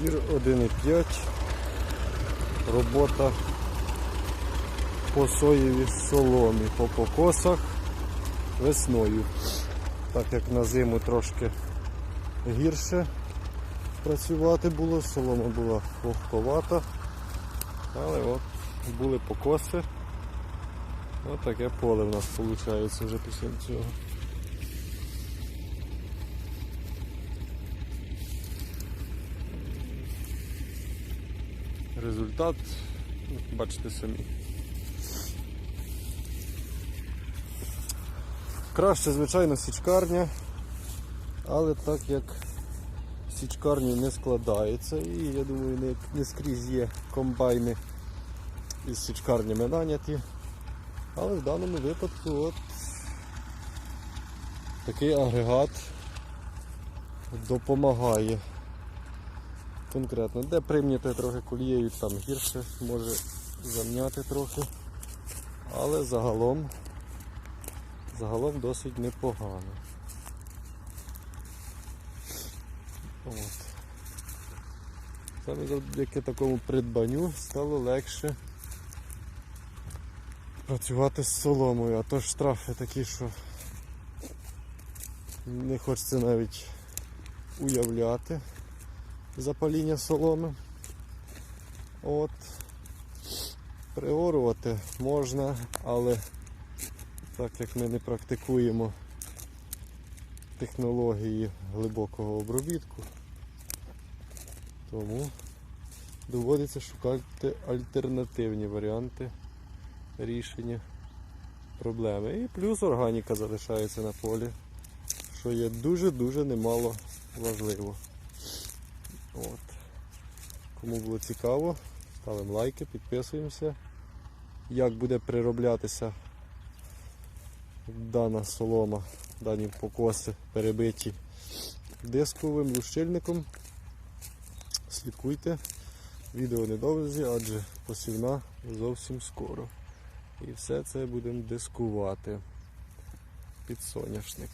1,5. Робота по соєвій соломі, по покосах весною. Так як на зиму трошки гірше працювати було, солома була вогковата. Але от були покоси. Ось таке поле в нас виходить вже після цього. Результат, бачите самі. Краще, звичайно, січкарня, але так як січкарні не складається і я думаю не, не скрізь є комбайни із січкарнями наняті. Але в даному випадку от такий агрегат допомагає конкретно. Де прийняти трохи колією, там гірше може замняти трохи. Але загалом, загалом досить непогано. От. Саме завдяки такому придбанню стало легше працювати з соломою, а то ж штрафи такі, що не хочеться навіть уявляти запаління соломи. От. Приорувати можна, але так як ми не практикуємо технології глибокого обробітку, тому доводиться шукати альтернативні варіанти рішення проблеми. І плюс органіка залишається на полі, що є дуже-дуже немало важливо. От. Кому було цікаво, ставимо лайки, підписуємося. Як буде прироблятися дана солома, дані покоси перебиті дисковим лущильником. Слідкуйте. Відео недовзі, адже посівна зовсім скоро. І все це будемо дискувати під соняшник.